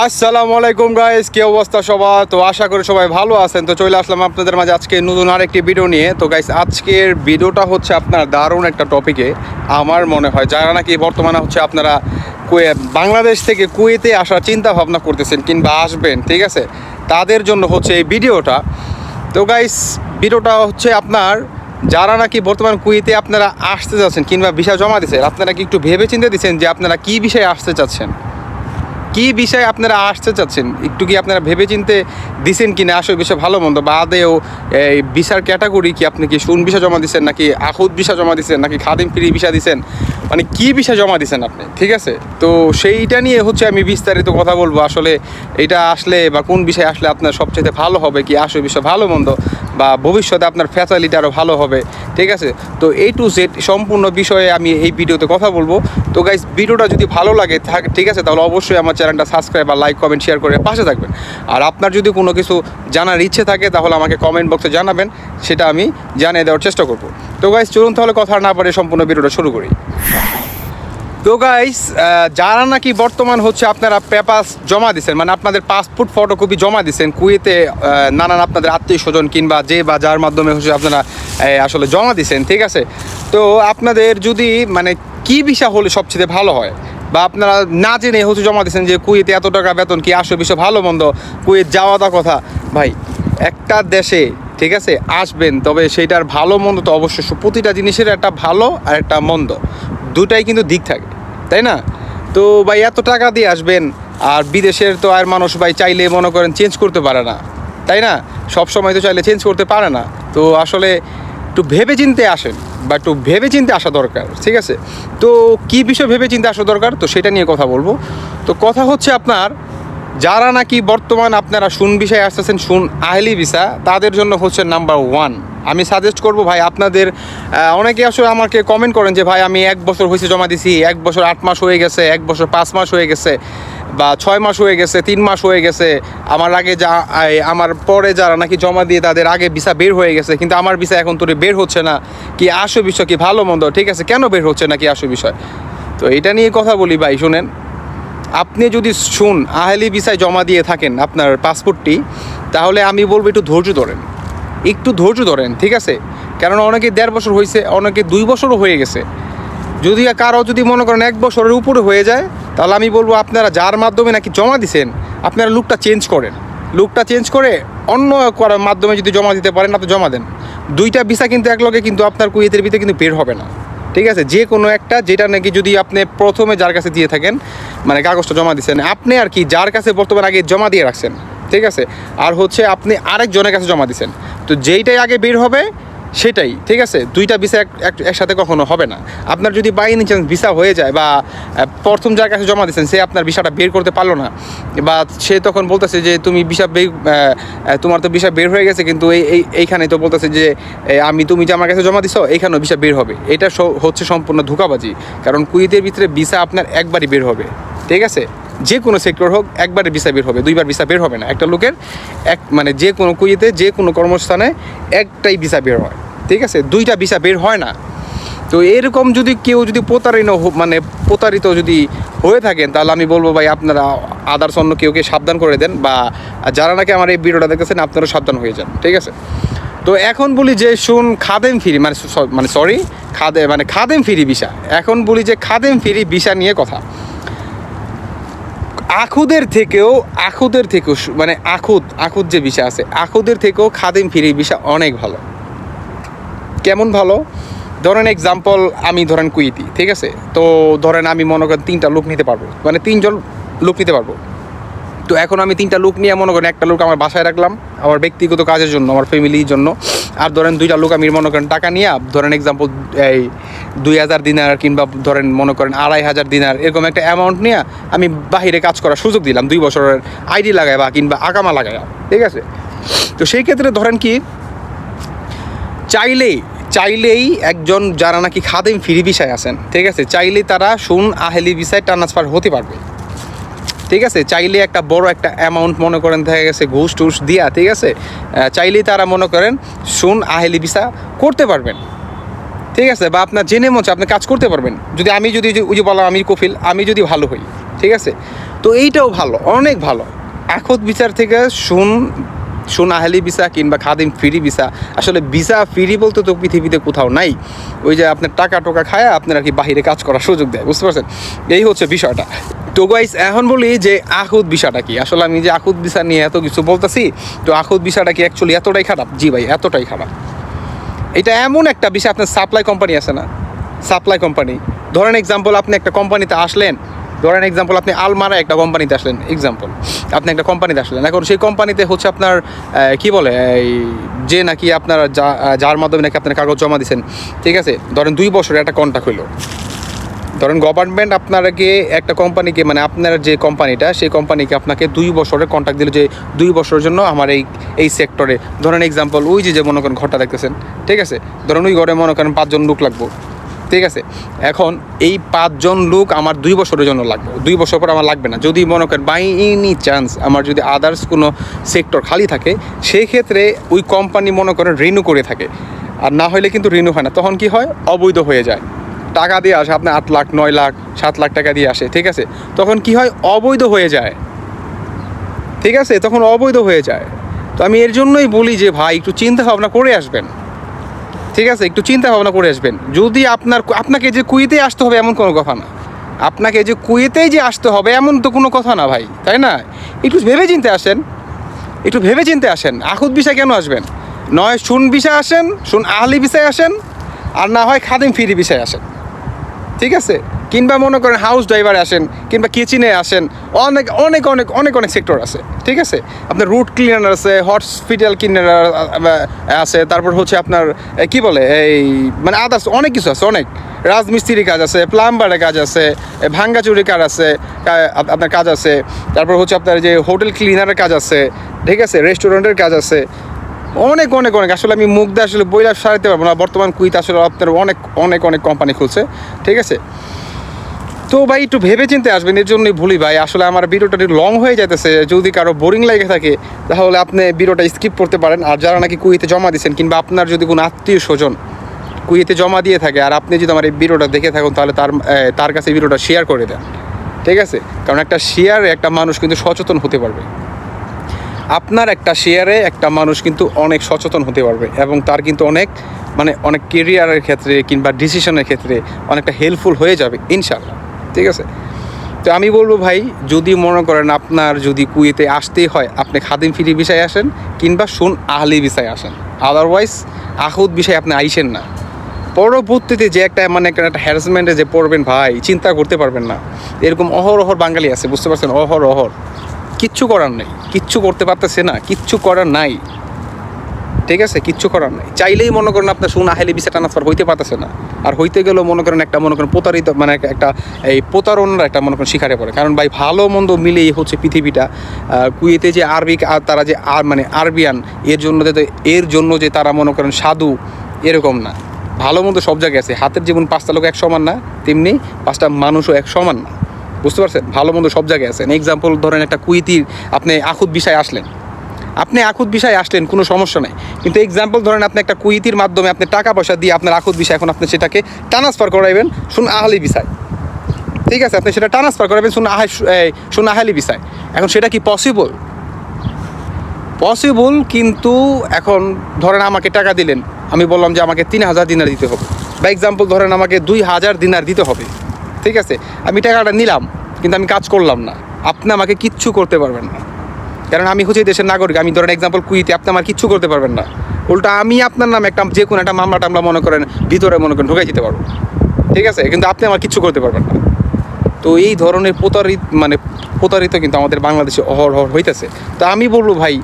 আসসালামু আলাইকুম গাইস কি অবস্থা সবার? তো আশা করি সবাই ভালো আছেন। তো চলে আসলাম আপনাদের মাঝে আজকে নতুন আরেকটি ভিডিও নিয়ে। তো গাইস আজকের ভিডিওটা হচ্ছে আপনার দারুণ একটা টপিকে আমার মনে হয় যারা নাকি বর্তমানে হচ্ছে আপনারা কুয়ে- বাংলাদেশ থেকে কুয়েতে আসার চিন্তা ভাবনা করতেছেন কিংবা আসবেন, ঠিক আছে? তাদের জন্য হচ্ছে এই ভিডিওটা তো গাইস ভিডিওটা হচ্ছে আপনার যারা নাকি বর্তমান কুয়েতে আপনারা আসতে যাচ্ছেন কিংবা ভিসা জমা দিচ্ছেন আপনারা কি একটু ভেবে চিন্তে দিচ্ছেন যে আপনারা কী বিষয়ে আসতে চাচ্ছেন? কি বিষয়ে আপনারা আসতে চাচ্ছেন? একটু কি আপনারা ভেবে চিনতে দিছেন কি না আসলে বিষয় ভালো মন্দ? বাদেও এই ভিসার ক্যাটাগরি কি আপনি কি শুন বিষয় জমা দিচ্ছেন নাকি আহুদ বিষয় জমা দিচ্ছেন নাকি খাদিম ফ্রি বিষয় দিচ্ছেন মানে কি বিষয় জমা দিচ্ছেন আপনি? ঠিক আছে? তো সেইটা নিয়ে হচ্ছে আমি বিস্তারিত কথা বলব। আসলে এটা আসলে বা কোন বিষয়ে আসলে আপনার সবচেয়ে ভালো হবে কি আসলে বিষয় ভালো মন্দ? বা ভবিষ্যতে আপনার ফ্যাসিলিটি আরও ভালো হবে, ঠিক আছে? তো এই টু জেড সম্পূর্ণ বিষয়ে আমি এই ভিডিওতে কথা বলব। তো গাইজ ভিডিওটা যদি ভালো লাগে ঠিক আছে, তাহলে অবশ্যই আমার চ্যানেলটা সাবস্ক্রাইব আর লাইক কমেন্ট শেয়ার করে পাশে থাকবেন। আর আপনার যদি কোনো কিছু জানার ইচ্ছে থাকে, তাহলে আমাকে কমেন্ট বক্সে জানাবেন, সেটা আমি জানিয়ে দেওয়ার চেষ্টা করব। তো গাইজ চলুন তাহলে কথা না পারে সম্পূর্ণ ভিডিওটা শুরু করি। তো গাইস যারা নাকি বর্তমান হচ্ছে আপনারা পেপাস জমা দিচ্ছেন মানে আপনাদের পাসপোর্ট ফটোকপি জমা দিচ্ছেন কুয়েতে নানান আপনাদের আত্মীয় স্বজন কিংবা যে বা যার মাধ্যমে হচ্ছে আপনারা আসলে জমা দিচ্ছেন ঠিক আছে? তো আপনাদের যদি মানে কি বিষয় হলে সবচেয়ে ভালো হয়? বা আপনারা না জেনে হচ্ছে জমা দিচ্ছেন যে কুয়েতে এত টাকা বেতন, কি আসলে বিষয় ভালো, মন্দ? কুয়েত যাওয়াটা কথা। ভাই, একটা দেশে, ঠিক আছে, আসবেন, তবে সেটার ভালো, মন্দ তো অবশ্যই প্রতিটা জিনিসের একটা ভালো আর একটা মন্দ। দুটাই কিন্তু দিক থাকে। তাই না? তো ভাই, এত টাকা দিয়ে আসবেন আর বিদেশের তো আর মানুষ ভাই চাইলে মনে করেন চেঞ্জ করতে পারে না, তাই না? সব সময় তো চাইলে চেঞ্জ করতে পারে না। তো আসলে একটু ভেবে চিনতে আসেন বা একটু ভেবে চিনতে আসা দরকার, ঠিক আছে? তো কি বিষয় ভেবে চিনতে আসা দরকার? তো সেটা নিয়ে কথা বলব। তো কথা হচ্ছে আপনার যারা নাকি বর্তমান আপনারা শুন বিষয়ে আসতেছেন শুন আহলি ভিসা, তাদের জন্য হচ্ছে নাম্বার ওয়ান আমি সাজেস্ট করব ভাই, আপনাদের অনেকে আসলে আমাকে কমেন্ট করেন যে, ভাই, আমি এক বছর হয়েছে জমা দিছি, এক বছর আট মাস হয়ে গেছে, এক বছর পাঁচ মাস হয়ে গেছে, বা ছয় মাস হয়ে গেছে, তিন মাস হয়ে গেছে, আমার আগে যা আমার পরে যারা নাকি জমা দিয়ে তাদের আগে ভিসা বের হয়ে গেছে, কিন্তু আমার ভিসা এখন তোরে বের হচ্ছে না, কি আসো বিষয়, কি ভালো মন্দ, ঠিক আছে, কেন বের হচ্ছে না, কি আসো বিষয়? তো এটা নিয়ে কথা বলি ভাই, শুনেন। আপনি যদি শুন, আহলি ভিসায় জমা দিয়ে থাকেন আপনার পাসপোর্টটি, তাহলে আমি বলব একটু ধৈর্য ধরেন। একটু ধৈর্য ধরেন, ঠিক আছে? কেননা অনেকে দেড় বছর হয়েছে অনেকে দুই বছরও হয়ে গেছে। যদি কারও যদি মনে করেন এক বছরের উপরে হয়ে যায়, তাহলে আমি বলব আপনারা যার মাধ্যমে নাকি জমা দিছেন, আপনারা লুকটা চেঞ্জ করেন। লুকটা চেঞ্জ করে অন্য করার মাধ্যমে যদি জমা দিতে পারেন, আপনি জমা দেন। দুইটা ভিসা কিন্তু একলগে কিন্তু আপনার কুয়েতের ভিতরে কিন্তু বের হবে না। ঠিক আছে? যে কোনো একটা, যেটা নাকি যদি আপনি প্রথমে যার কাছে দিয়ে থাকেন মানে কাগজটা জমা দিচ্ছেন আপনি আর কি যার কাছে বর্তমানে আগে জমা দিয়ে রাখছেন, ঠিক আছে? আর হচ্ছে আপনি আরেকজনের কাছে জমা দিচ্ছেন তো যেইটাই আগে বের হবে সেটাই, ঠিক আছে? দুইটা ভিসা এক, এক- একসাথে কখনো হবে না। আপনার যদি বাই এনি চান্স ভিসা হয়ে যায় বা প্রথম যার কাছে জমা দিচ্ছেন সে আপনার ভিসাটা বের করতে পারল না, বা সে তখন বলতেছে যে, তুমি ভিসা বের তোমার তো ভিসা বের হয়ে গেছে, কিন্তু এই, এই- এইখানে তো বলতেছে যে আমি তুমি যে আমার কাছে জমা দিছো এইখানেও ভিসা বের হবে। এটা হচ্ছে সম্পূর্ণ ধোকাবাজি, কারণ কুইতের ভিতরে ভিসা আপনার একবারই বের হবে, ঠিক আছে? যে কোনো সেক্টর হোক, একবারে ভিসা বের হবে, দুইবার ভিসা বের হবে না। একটা লোকের এক মানে যে কোনো কুইতে, যে কোনো কর্মস্থানে একটাই ভিসা বের হয়। ঠিক আছে? দুইটা ভিসা বের হয় না। তো এরকম যদি কেউ যদি প্রতারিত মানে প্রতারিত যদি হয়ে থাকেন, তাহলে আমি বলব ভাই, আপনারা আদার্স অন্য কেউকে সাবধান করে দেন বা যারা নাকি আমার এই ভিডিওটা দেখেছেন আপনারা সাবধান হয়ে যান। ঠিক আছে? তো এখন বলি যে, শুন, খাদেম ফিরি মানে মানে সরি, খাদে মানে খাদেম ফিরি ভিসা। এখন বলি যে, খাদেম ফিরি ভিসা নিয়ে কথা। আখুদের থেকেও আখুদের থেকেও মানে আখুদ আখুদ যে বিষয় আছে, আখুদের থেকেও খাদিম ফিরি বিষয় অনেক ভালো। কেমন ভালো? ধরেন এক্সাম্পল আমি ধরেন কুইতি, ঠিক আছে? তো ধরেন আমি মনে করেন তিনটা লোক নিতে পারব। মানে তিনজন লোক নিতে পারব। তো এখন আমি তিনটা লোক নিয়ে মনে করেন একটা লোক আমার বাসায় রাখলাম, আমার ব্যক্তিগত কাজের জন্য, আমার ফ্যামিলির জন্য। আর ধরেন দুইটা লোক আমি মনে করেন টাকা নিয়ে, ধরেন এক্সাম্পল এই দুই হাজার দিনার কিংবা ধরেন মনে করেন আড়াই হাজার দিনার এরকম একটা অ্যামাউন্ট নিয়ে আমি বাহিরে কাজ করার সুযোগ দিলাম, দুই বছরের আইডি লাগাই বা কিংবা আকামা লাগাই ঠিক আছে? তো সেই ক্ষেত্রে ধরেন কি, চাইলেই চাইলেই একজন যারা নাকি খাদেম ফিরি বিষয় আছেন, ঠিক আছে? চাইলেই তারা শুন, আহেলি বিষয় ট্রান্সফার হতে পারবে। ঠিক আছে? চাইলে একটা বড় একটা অ্যামাউন্ট মনে করেন দেখা গেছে ঘুষ টুস দিয়া, ঠিক আছে? চাইলেই তারা মনে করেন শুন আহেলি ভিসা করতে পারবেন। ঠিক আছে? বা আপনার জেনে মন আপনি কাজ করতে পারবেন। যদি আমি যদি ওই যে- বললাম, আমি কফিল, আমি যদি ভালো হই, ঠিক আছে? তো এইটাও ভালো, অনেক ভালো। আখত বিচার থেকে শুন আহলি ভিসা কিংবা খাদিম ফ্রি ভিসা, আসলে ভিসা ফ্রি বলতে তো পৃথিবীতে কোথাও নাই। ওই যে আপনার টাকা টোকা খায় আপনার আর কি বাহিরে কাজ করার সুযোগ দেয়, বুঝতে পারছেন? এই হচ্ছে বিষয়টা। তো গাইস এখন বলি যে আহুদ বিষয়টা কি? আসলে আমি যে আহুদ ভিসা নিয়ে এত কিছু বলতেছি, তো আহুদ বিষয়টা কি অ্যাকচুয়ালি এতটাই খারাপ? জি ভাই, এতটাই খারাপ। এটা এমন একটা বিষয় আপনার সাপ্লাই কোম্পানি আছে না? সাপ্লাই কোম্পানি ধরেন এক্সাম্পল আপনি একটা কোম্পানিতে আসলেন, ধরেন এক্সাম্পল আপনি আলমারা একটা কোম্পানিতে আসলেন এক্সাম্পল আপনি একটা কোম্পানিতে আসলেন। এখন সেই কোম্পানিতে হচ্ছে আপনার কি বলে, এই যে নাকি আপনার যা- যার মাধ্যমে নাকি আপনার কাগজ জমা দিয়েছেন ঠিক আছে? ধরেন দুই বছরের একটা কন্ট্যাক্ট হইল। ধরেন গভর্নমেন্ট আপনাকে একটা কোম্পানিকে মানে আপনার যে কোম্পানিটা সেই কোম্পানিকে আপনাকে দুই বছরের কন্ট্যাক্ট দিল যে দুই বছরের জন্য আমার এই এই সেক্টরে ধরেন এক্সাম্পল ওই যে যে মনে করেন ঘরটা দেখতেছেন, ঠিক আছে? ধরেন ওই ঘরে মনে করেন পাঁচজন লোক লাগবো, ঠিক আছে? এখন এই পাঁচজন লোক আমার দুই বছরের জন্য লাগবে, দুই বছর পর আমার লাগবে না। যদি মনে করেন বাই এনি চান্স আমার যদি আদার্স কোনো সেক্টর খালি থাকে, সেই ক্ষেত্রে ওই কোম্পানি মনে করেন রিনিউ করে থাকে। আর না হলে কিন্তু রিনিউ হয় না। তখন কি হয়? অবৈধ হয়ে যায়। টাকা দিয়ে আসে, আপনার আট লাখ, নয় লাখ, সাত লাখ টাকা দিয়ে আসে, ঠিক আছে? তখন কি হয়? অবৈধ হয়ে যায়। ঠিক আছে? তখন অবৈধ হয়ে যায়। তো আমি এর জন্যই বলি যে, ভাই, একটু চিন্তা ভাবনা করে আসবেন। ঠিক আছে? একটু চিন্তা ভাবনা করে আসবেন। যদি আপনার আপনাকে যে কুয়েতে আসতে হবে এমন কোনো কথা না। আপনাকে যে কুয়েতেই যে আসতে হবে এমন তো কোনো কথা না, ভাই। তাই না? একটু ভেবে চিনতে আসেন। একটু ভেবে চিনতে আসেন। আহুদ বিষয় কেন আসবেন? নয়, শুন বিষয় আসেন, শুন আহলি বিষয় আসেন, আর না হয় খাদিম ফিরি বিষয় আসেন। ঠিক আছে? কিংবা মনে করেন হাউস ড্রাইভার আসেন, কিংবা কিচেনে আসেন, অনেক অনেক অনেক অনেক অনেক সেক্টর আছে, ঠিক আছে? আপনার রুট ক্লিনার আছে হসপিটাল ক্লিনার আছে, তারপর হচ্ছে আপনার কি বলে, এই মানে আদার্স অনেক কিছু আছে, অনেক। রাজমিস্ত্রির কাজ আছে প্লাম্বারের কাজ আছে ভাঙ্গাচুরির কাজ আছে আপনার কাজ আছে, তারপর হচ্ছে আপনার যে হোটেল ক্লিনারের কাজ আছে, ঠিক আছে? রেস্টুরেন্টের কাজ আছে অনেক অনেক অনেক। আসলে আমি দিয়ে আসলে বইলা সারাতে পারব না। বর্তমান কুইত আসলে আপনার অনেক অনেক অনেক কোম্পানি খুলছে। ঠিক আছে? তো ভাই, একটু ভেবে চিন্তে আসবেন, এর জন্যই ভুলি ভাই। আসলে আমার ভিডিওটা লং হয়ে যেতেছে যদি কারও বোরিং লেগে থাকে, তাহলে আপনি ভিডিওটা স্কিপ করতে পারেন। আর যারা নাকি কুইতে জমা দিয়েছেন কিংবা আপনার যদি কোনো আত্মীয় স্বজন কুইতে জমা দিয়ে থাকে, আর আপনি যদি আমার এই ভিডিওটা দেখে থাকুন, তাহলে তার তার কাছে ভিডিওটা শেয়ার করে দেন। ঠিক আছে? কারণ একটা শেয়ারে একটা মানুষ কিন্তু সচেতন হতে পারবে। আপনার একটা শেয়ারে একটা মানুষ কিন্তু অনেক সচেতন হতে পারবে এবং তার কিন্তু অনেক মানে অনেক কেরিয়ারের ক্ষেত্রে কিংবা ডিসিশনের ক্ষেত্রে অনেকটা হেল্পফুল হয়ে যাবে ইনশাল্লাহ ঠিক আছে? তো আমি বলব ভাই, যদি মনে করেন আপনার যদি কুয়েতে আসতেই হয়, আপনি খাদিম ফিরি বিষয়ে আসেন কিংবা শুন আহলি বিষয়ে আসেন। আদারওয়াইজ আহুদ বিষয়ে আপনি আইসেন না। পরবর্তীতে যে একটা মানে একটা হ্যারাসমেন্টে যে পড়বেন ভাই, চিন্তা করতে পারবেন না। এরকম অহর অহর বাঙালি আছে, বুঝতে পারছেন? অহর অহর কিচ্ছু করার নেই। কিচ্ছু করতে পারতেছে না, কিচ্ছু করার নাই। ঠিক আছে? কিচ্ছু করার নাই। চাইলেই মনে করেন আপনার শুন আহেলি বিষয় ট্রান্সফার হইতে পারতেছে না। আর হইতে গেলেও মনে করেন একটা, মনে করেন প্রতারিত মানে একটা- এই প্রতারণার একটা মনে করেন শিকারে পড়ে। কারণ ভাই, ভালো মন্দ মিলেই হচ্ছে পৃথিবীটা। কুয়েতে যে আরবি আর তারা যে আর মানে আরবিয়ান, এর জন্য যে এর জন্য যে তারা মনে করেন সাধু, এরকম না। ভালো মন্দ সব জায়গায় আছে। হাতের যেমন পাঁচটা লোক এক সমান না, তেমনি পাঁচটা মানুষও এক সমান না। বুঝতে পারছেন? ভালো মন্দ সব জায়গায় আছেন এক্সাম্পল ধরেন একটা কুইতির আপনি আখুদ বিষয় আসলেন। আপনি আখুদ বিষয় আসলেন, কোনো সমস্যা নেই। কিন্তু এক্সাম্পল ধরেন আপনি একটা কুইতির মাধ্যমে আপনি টাকা পয়সা দিয়ে আপনার আখুদ বিষয় এখন আপনি সেটাকে ট্রান্সফার করাইবেন শুন আহলি বিষয়। ঠিক আছে? আপনি সেটা ট্রান্সফার করাবেন শুন আহ শুন আহলি বিষয়। এখন সেটা কি পসিবল পসিবল কিন্তু এখন ধরেন আমাকে টাকা দিলেন, আমি বললাম যে আমাকে তিন হাজার দিনার দিতে হবে। বা এক্সাম্পল ধরেন আমাকে দুই হাজার দিনার দিতে হবে। ঠিক আছে? আমি টাকাটা নিলাম, কিন্তু আমি কাজ করলাম না। আপনি আমাকে কিচ্ছু করতে পারবেন না। কারণ আমি হচ্ছে দেশের নাগরিক, আমি ধরেন এক্সাম্পল কুইতে আপনি আমার কিচ্ছু করতে পারবেন না। উল্টা আমি আপনার নামে একটা যে কোনো একটা মামলা টামলা মনে করেন, ভিতরে মনে করেন ঢুকে যেতে পারব। ঠিক আছে? কিন্তু আপনি আমার কিচ্ছু করতে পারবেন না। তো এই ধরনের প্রতারিত মানে প্রতারিত কিন্তু আমাদের বাংলাদেশে অহর অহরহ হইতেছে। তা আমি বলব ভাই,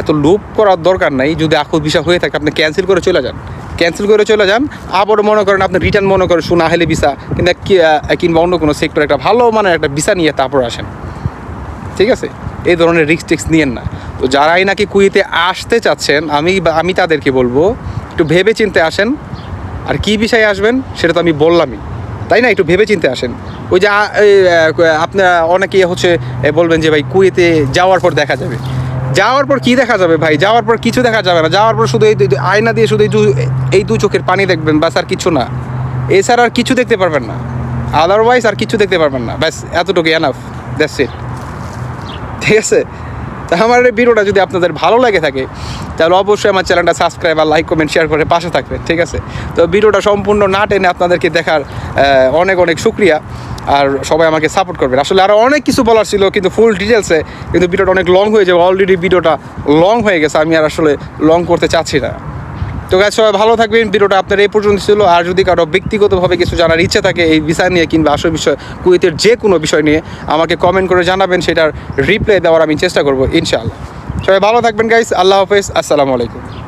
এত লোভ করার দরকার নাই। যদি আকুল ভিসা হয়ে থাকে, আপনি ক্যান্সেল করে চলে যান। ক্যান্সেল করে চলে যান। আবার মনে করেন আপনি রিটার্ন মনে করেন শোনা হেলে ভিসা কিংবা কি- কিংবা অন্য কোনো সেক্টর একটা ভালো মানে একটা ভিসা নিয়ে তারপর আসেন। ঠিক আছে? এই ধরনের রিস্ক টিক্স নিয়েন না। তো যারাই নাকি কুইতে আসতে চাচ্ছেন, আমি আমি তাদেরকে বলব, একটু ভেবে চিনতে আসেন। আর কি বিষয়ে আসবেন, সেটা তো আমি বললামই। তাই না? একটু ভেবে চিনতে আসেন। ওই যে আপনারা অনেকে হচ্ছে বলবেন যে ভাই কুয়েতে যাওয়ার পর দেখা যাবে। যাওয়ার পর কি দেখা যাবে ভাই? যাওয়ার পর কিছু দেখা যাবে না। যাওয়ার পর শুধু এই আয়না দিয়ে শুধু এই দু এই দু চোখের পানি দেখবেন, বাস আর কিছু না। এছাড়া আর কিছু দেখতে পারবেন না। আদারওয়াইজ আর কিছু দেখতে পারবেন না। ব্যাস এতটুকু এনাফ দ্যাটস ইট ঠিক আছে? তা আমার এই ভিডিওটা যদি আপনাদের ভালো লাগে থাকে, তাহলে অবশ্যই আমার চ্যানেলটা সাবস্ক্রাইব আর লাইক কমেন্ট শেয়ার করে পাশে থাকবে, ঠিক আছে? তো ভিডিওটা সম্পূর্ণ না টেনে আপনাদেরকে দেখার অনেক অনেক শুক্রিয়া। আর সবাই আমাকে সাপোর্ট করবেন। আসলে আরও অনেক কিছু বলার ছিল, কিন্তু ফুল ডিটেলসে কিন্তু ভিডিওটা অনেক লং হয়ে যাবে। অলরেডি ভিডিওটা লং হয়ে গেছে। আমি আর আসলে লং করতে চাচ্ছি না। তো গাছ সবাই ভালো থাকবেন। ভিডিওটা আপনার এই পর্যন্ত ছিল। আর যদি কারও ব্যক্তিগতভাবে কিছু জানার ইচ্ছে থাকে এই বিষয় নিয়ে কিংবা আসল বিষয়, কুয়েতের যে কোনো বিষয় নিয়ে, আমাকে কমেন্ট করে জানাবেন। সেটার রিপ্লাই দেওয়ার আমি চেষ্টা করব, ইনশাআল্লাহ। সবাই ভালো থাকবেন গাইস আল্লাহ হাফেজ। আসসালামু আলাইকুম।